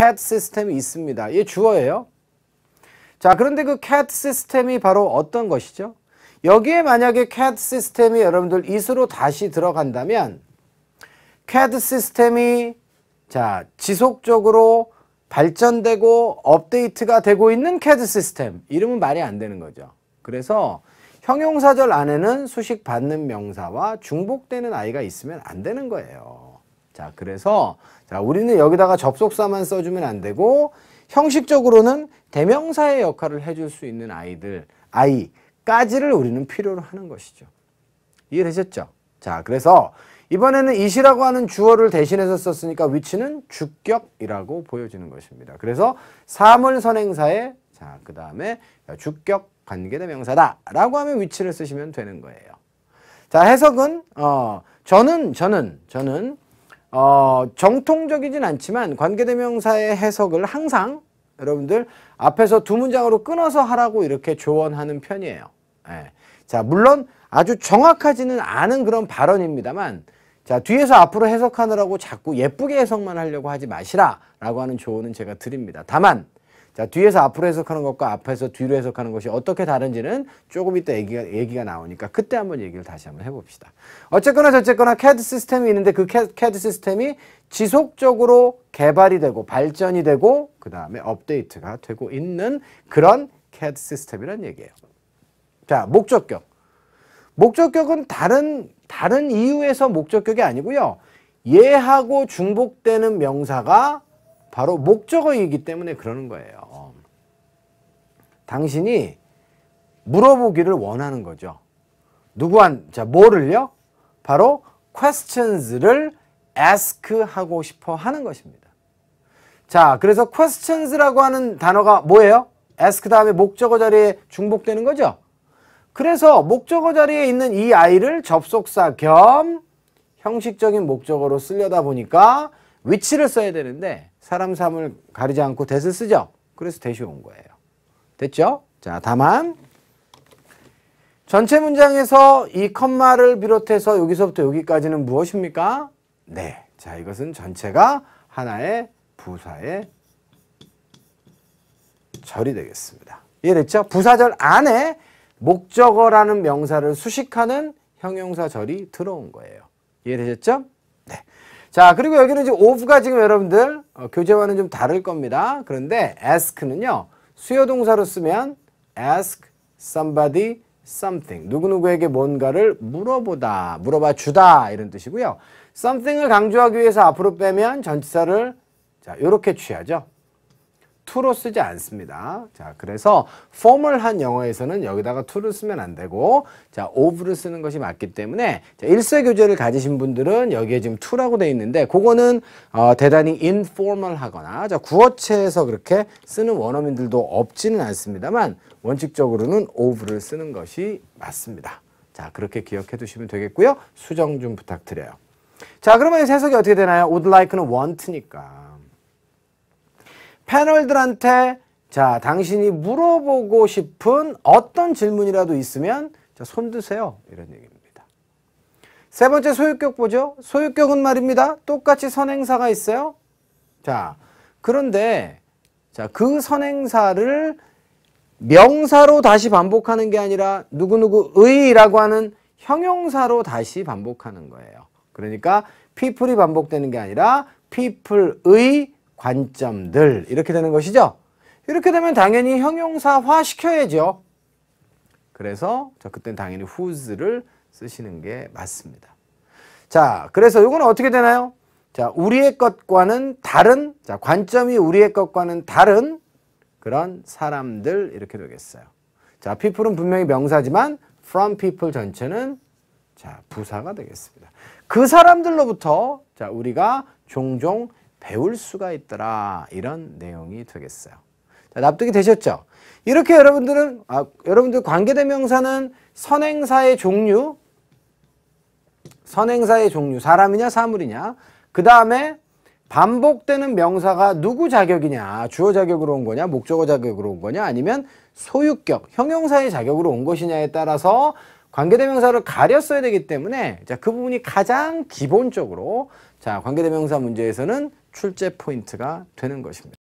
cat 시스템이 있습니다. 얘 주어예요. 자, 그런데 그 cat 시스템이 바로 어떤 것이죠? 여기에 만약에 cat 시스템이 여러분들 is로 다시 들어간다면 cat 시스템이 자, 지속적으로 발전되고 업데이트가 되고 있는 CAD 시스템. 이름은 말이 안 되는 거죠. 그래서 형용사절 안에는 수식 받는 명사와 중복되는 아이가 있으면 안 되는 거예요. 자, 그래서 자, 우리는 여기다가 접속사만 써주면 안 되고 형식적으로는 대명사의 역할을 해줄 수 있는 아이들, 아이까지를 우리는 필요로 하는 것이죠. 이해되셨죠? 자, 그래서 이번에는 이시라고 하는 주어를 대신해서 썼으니까 위치는 주격이라고 보여지는 것입니다. 그래서 사물 선행사의 자, 그 다음에 주격 관계대명사다라고 하면 위치를 쓰시면 되는 거예요. 자, 해석은 어, 저는 저는 저는 어, 정통적이진 않지만 관계대명사의 해석을 항상 여러분들 앞에서 두 문장으로 끊어서 하라고 이렇게 조언하는 편이에요. 예. 자, 물론 아주 정확하지는 않은 그런 발언입니다만 자, 뒤에서 앞으로 해석하느라고 자꾸 예쁘게 해석만 하려고 하지 마시라 라고 하는 조언은 제가 드립니다. 다만 자, 뒤에서 앞으로 해석하는 것과 앞에서 뒤로 해석하는 것이 어떻게 다른지는 조금 이따 얘기가, 얘기가 나오니까 그때 한번 얘기를 다시 한번 해봅시다. 어쨌거나 저쨌거나 CAD 시스템이 있는데 그 CAD 시스템이 지속적으로 개발이 되고 발전이 되고 그 다음에 업데이트가 되고 있는 그런 CAD 시스템이란 얘기예요. 자, 목적격. 목적격은 다른 다른 이유에서 목적격이 아니고요. 얘하고 중복되는 명사가 바로 목적어이기 때문에 그러는 거예요. 당신이 물어보기를 원하는 거죠. 누구한 자 뭐를요? 바로 questions를 ask 하고 싶어 하는 것입니다. 자, 그래서 questions라고 하는 단어가 뭐예요? ask 다음에 목적어 자리에 중복되는 거죠. 그래서 목적어 자리에 있는 이 아이를 접속사 겸 형식적인 목적어로 쓰려다 보니까 위치를 써야 되는데 사람 삶을 가리지 않고 대을 쓰죠. 그래서 대시 온 거예요. 됐죠? 자, 다만 전체 문장에서 이 컴마를 비롯해서 여기서부터 여기까지는 무엇입니까? 네. 자, 이것은 전체가 하나의 부사의 절이 되겠습니다. 이해됐죠? 부사절 안에 목적어라는 명사를 수식하는 형용사절이 들어온 거예요. 이해되셨죠? 네. 자, 그리고 여기는 이제 of가 지금 여러분들 어, 교재와는 좀 다를 겁니다. 그런데 ask는요. 수요 동사로 쓰면 ask somebody something. 누구누구에게 뭔가를 물어보다, 물어봐 주다 이런 뜻이고요. something을 강조하기 위해서 앞으로 빼면 전치사를 자, 요렇게 취하죠. To로 쓰지 않습니다. 자, 그래서 formal한 영어에서는 여기다가 to를 쓰면 안 되고 자, of를 쓰는 것이 맞기 때문에 자, 일세 교재를 가지신 분들은 여기에 지금 to라고 돼 있는데 그거는 어, 대단히 informal하거나 자, 구어체에서 그렇게 쓰는 원어민들도 없지는 않습니다만 원칙적으로는 of를 쓰는 것이 맞습니다. 자, 그렇게 기억해 두시면 되겠고요. 수정 좀 부탁드려요. 자, 그러면 해석이 어떻게 되나요? would like는 want니까. 패널들한테 자 당신이 물어보고 싶은 어떤 질문이라도 있으면 자, 손 드세요 이런 얘기입니다. 세 번째 소유격 보죠. 소유격은 말입니다. 똑같이 선행사가 있어요. 자 그런데 자그 선행사를 명사로 다시 반복하는 게 아니라 누구누구의라고 하는 형용사로 다시 반복하는 거예요. 그러니까 people이 반복되는 게 아니라 people의 관점들 이렇게 되는 것이죠. 이렇게 되면 당연히 형용사화 시켜야죠. 그래서 자 그때는 당연히 whose를 쓰시는 게 맞습니다. 자, 그래서 이건 어떻게 되나요? 자, 우리의 것과는 다른 자, 관점이 우리의 것과는 다른 그런 사람들 이렇게 되겠어요. 자, people은 분명히 명사지만 from people 전체는 자, 부사가 되겠습니다. 그 사람들로부터 자, 우리가 종종 배울 수가 있더라 이런 내용이 되겠어요. 자, 납득이 되셨죠? 이렇게 여러분들은 아, 여러분들 관계대명사는 선행사의 종류 선행사의 종류 사람이냐 사물이냐 그 다음에 반복되는 명사가 누구 자격이냐 주어 자격으로 온 거냐 목적어 자격으로 온 거냐 아니면 소유격 형용사의 자격으로 온 것이냐에 따라서 관계대명사를 가렸어야 되기 때문에 자, 그 부분이 가장 기본적으로 자, 관계대명사 문제에서는 출제 포인트가 되는 것입니다.